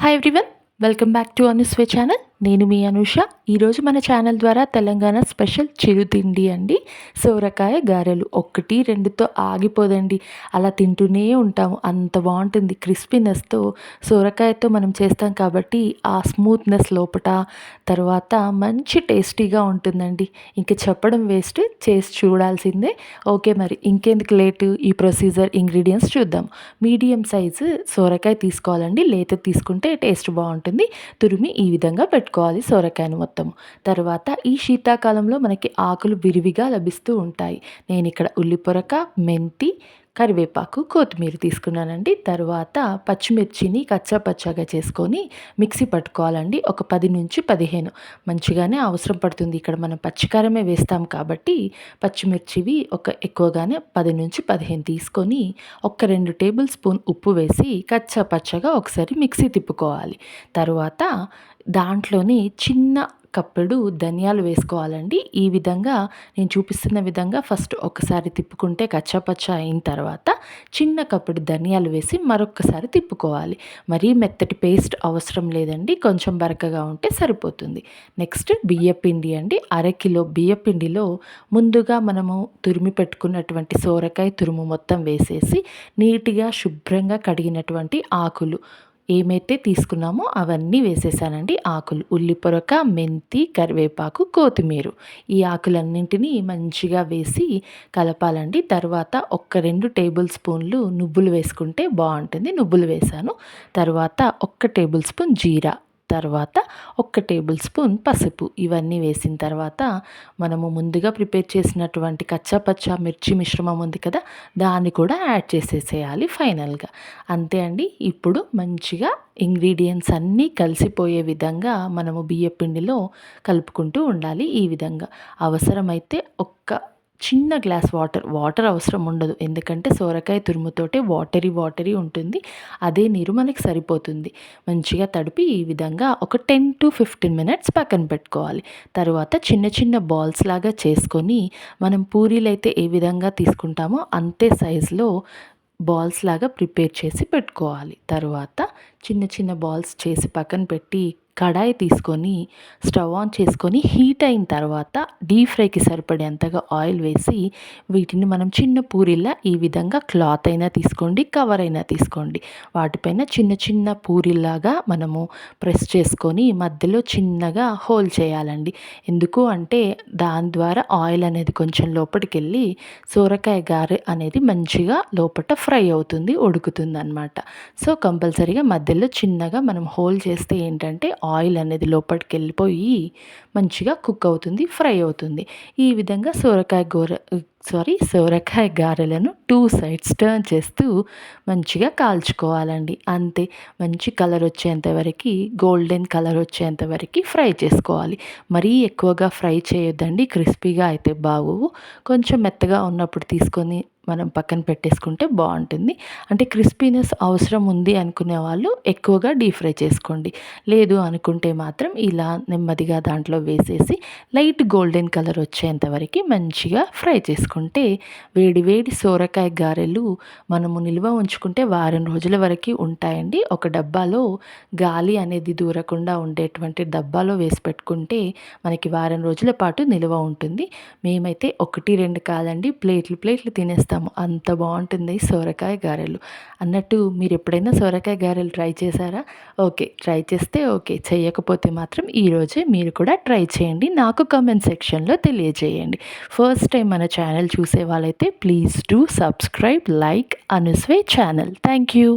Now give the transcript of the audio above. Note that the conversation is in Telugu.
Hi everyone welcome back to Anusway channel నేను మీ అనుష. ఈరోజు మన ఛానల్ ద్వారా తెలంగాణ స్పెషల్ చిరుతిండి అండి. సోరకాయ గారెలు ఒకటి రెండుతో ఆగిపోదండి. అలా తింటూనే ఉంటాము. అంత బాగుంటుంది క్రిస్పీనెస్తో సోరకాయతో మనం చేస్తాం కాబట్టి ఆ స్మూత్నెస్ లోపట తర్వాత మంచి టేస్టీగా ఉంటుందండి. ఇంకా చెప్పడం వేస్ట్ చేసి చూడాల్సిందే. ఓకే మరి ఇంకెందుకు లేటు? ఈ ప్రొసీజర్ ఇంగ్రీడియంట్స్ చూద్దాం. మీడియం సైజు సోరకాయ తీసుకోవాలండి. లేత తీసుకుంటే టేస్ట్ బాగుంటుంది. తురిమి ఈ విధంగా పెట్టు పెట్టుకోవాలి సొరకాయను మొత్తం. తర్వాత ఈ శీతాకాలంలో మనకి ఆకులు విరివిగా లభిస్తూ ఉంటాయి. నేను ఇక్కడ ఉల్లిపొరక మెంతి కరివేపాకు కొత్తిమీర తీసుకున్నానండి. తర్వాత పచ్చిమిర్చిని కచ్చా పచ్చగా చేసుకొని మిక్సీ పట్టుకోవాలండి. ఒక పది నుంచి పదిహేను. మంచిగానే అవసరం పడుతుంది. ఇక్కడ మనం పచ్చికారమే వేస్తాం కాబట్టి పచ్చిమిర్చివి ఒక ఎక్కువగానే పది నుంచి పదిహేను తీసుకొని ఒక రెండు టేబుల్ స్పూన్ ఉప్పు వేసి కచ్చా పచ్చగా ఒకసారి మిక్సీ తిప్పుకోవాలి. తర్వాత దాంట్లోని చిన్న కప్పెడు ధనియాలు వేసుకోవాలండి. ఈ విధంగా నేను చూపిస్తున్న విధంగా ఫస్ట్ ఒకసారి తిప్పుకుంటే కచ్చాపచ్చ అయిన తర్వాత చిన్న కప్పెడు ధనియాలు వేసి మరొకసారి తిప్పుకోవాలి. మరీ మెత్తటి పేస్ట్ అవసరం లేదండి. కొంచెం బరకగా ఉంటే సరిపోతుంది. నెక్స్ట్ బియ్యపిండి అండి. అరకిలో బియ్యపిండిలో ముందుగా మనము తురిమి పెట్టుకున్నటువంటి సోరకాయ తురుము మొత్తం వేసేసి నీట్గా శుభ్రంగా కడిగినటువంటి ఆకులు ఏమైతే తీసుకున్నామో అవన్నీ వేసేసానండి. ఆకులు ఉల్లి పొరక మెంతి కరివేపాకు కొత్తిమీర. ఈ ఆకులన్నింటినీ మంచిగా వేసి కలపాలండి. తర్వాత ఒక్క రెండు టేబుల్ స్పూన్లు నువ్వులు వేసుకుంటే బాగుంటుంది. నువ్వులు వేసాను. తర్వాత ఒక్క టేబుల్ స్పూన్ జీరా. తర్వాత ఒక్క టేబుల్ స్పూన్ పసుపు. ఇవన్నీ వేసిన తర్వాత మనము ముందుగా ప్రిపేర్ చేసినటువంటి కచ్చాపచ్చా మిర్చి మిశ్రమం ఉంది కదా దాన్ని కూడా యాడ్ చేసేసేయాలి ఫైనల్గా. అంతే అండి ఇప్పుడు మంచిగా ఇంగ్రీడియంట్స్ అన్నీ కలిసిపోయే విధంగా మనము బియ్యపిండిలో కలుపుకుంటూ ఉండాలి ఈ విధంగా. అవసరమైతే ఒక్క చిన్న గ్లాస్ వాటర్ వాటర్ అవసరం ఉండదు. ఎందుకంటే సోరకాయ తురుముతోటే వాటరీ వాటరీ ఉంటుంది. అదే నీరు మనకి సరిపోతుంది. మంచిగా తడిపి ఈ విధంగా ఒక టెన్ టు ఫిఫ్టీన్ మినిట్స్ పక్కన పెట్టుకోవాలి. తర్వాత చిన్న చిన్న బాల్స్ లాగా చేసుకొని మనం పూరీలు అయితే ఏ విధంగా తీసుకుంటామో అంతే సైజులో బాల్స్ లాగా ప్రిపేర్ చేసి పెట్టుకోవాలి. తర్వాత చిన్న చిన్న బాల్స్ చేసి పక్కన పెట్టి కడాయి తీసుకొని స్టవ్ ఆన్ చేసుకొని హీట్ అయిన తర్వాత డీప్ ఫ్రైకి సరిపడేంతగా ఆయిల్ వేసి వీటిని మనం చిన్న పూరిలా ఈ విధంగా క్లాత్ అయినా తీసుకోండి కవర్ అయినా తీసుకోండి. వాటిపైన చిన్న చిన్న పూరిలాగా మనము ప్రెస్ చేసుకొని మధ్యలో చిన్నగా హోల్ చేయాలండి. ఎందుకు అంటే దాని ద్వారా ఆయిల్ అనేది కొంచెం లోపలికి వెళ్ళి సోరకాయ గారె అనేది మంచిగా లోపల ఫ్రై అవుతుంది ఉడుకుతుంది అనమాట సో కంపల్సరీగా మధ్యలో చిన్నగా మనం హోల్ చేస్తే ఏంటంటే ఆయిల్ అనేది లోపలికి వెళ్ళిపోయి మంచిగా కుక్ అవుతుంది ఫ్రై అవుతుంది. ఈ విధంగా సోరకాయ గోర సారీ సోరకాయ గారెలను టూ సైడ్స్ టర్న్ చేస్తూ మంచిగా కాల్చుకోవాలండి. అంతే మంచి కలర్ వచ్చేంత వరకు గోల్డెన్ కలర్ వచ్చేంత వరకు ఫ్రై చేసుకోవాలి. మరీ ఎక్కువగా ఫ్రై చేయొద్దండి క్రిస్పీగా అయితే బాగు కొంచెం మెత్తగా ఉన్నప్పుడు తీసుకొని మనం పక్కన పెట్టేసుకుంటే బాగుంటుంది. అంటే క్రిస్పీనెస్ అవసరం ఉంది అనుకునే వాళ్ళు ఎక్కువగా డీప్ ఫ్రై చేసుకోండి. లేదు అనుకుంటే మాత్రం ఇలా నెమ్మదిగా దాంట్లో వేసేసి లైట్ గోల్డెన్ కలర్ వచ్చేంత వరకు మంచిగా ఫ్రై చేసుకుంటే వేడి వేడి సోరకాయ గారెలు మనము నిల్వ ఉంచుకుంటే వారం రోజుల వరకు ఉంటాయండి. ఒక డబ్బాలో గాలి అనేది దూరకుండా ఉండేటువంటి డబ్బాలో వేసి పెట్టుకుంటే మనకి వారం రోజుల పాటు నిల్వ ఉంటుంది. మేమైతే ఒకటి రెండు కాదండి ప్లేట్లు ప్లేట్లు తినేస్తాం. తింటాము అంత బాగుంటుంది సోరకాయ గారెలు. అన్నట్టు మీరు ఎప్పుడైనా సోరకాయ గారెలు ట్రై చేశారా? ఓకే ట్రై చేస్తే ఓకే. చేయకపోతే మాత్రం ఈరోజే మీరు కూడా ట్రై చేయండి. నాకు కామెంట్ సెక్షన్లో తెలియజేయండి. ఫస్ట్ టైం మన ఛానల్ చూసే వాళ్ళైతే please do subscribe like Anusway channel. Thank you.